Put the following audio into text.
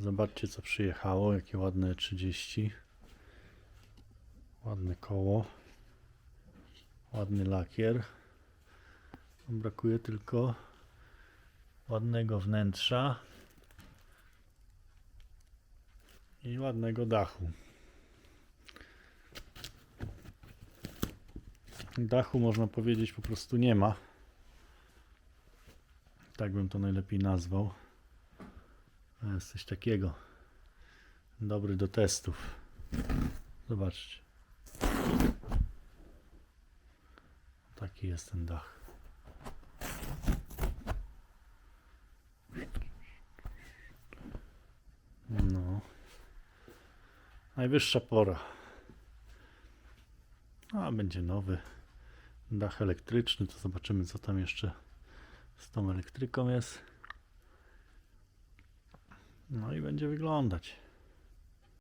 Zobaczcie co przyjechało, jakie ładne 30. Ładne koło. Ładny lakier. Brakuje tylko ładnego wnętrza i ładnego dachu. Dachu można powiedzieć po prostu nie ma. Tak bym to najlepiej nazwał. Jest coś takiego. Dobry do testów. Zobaczcie. Taki jest ten dach. No. Najwyższa pora. A będzie nowy dach elektryczny, to zobaczymy co tam jeszcze z tą elektryką jest. No i będzie wyglądać.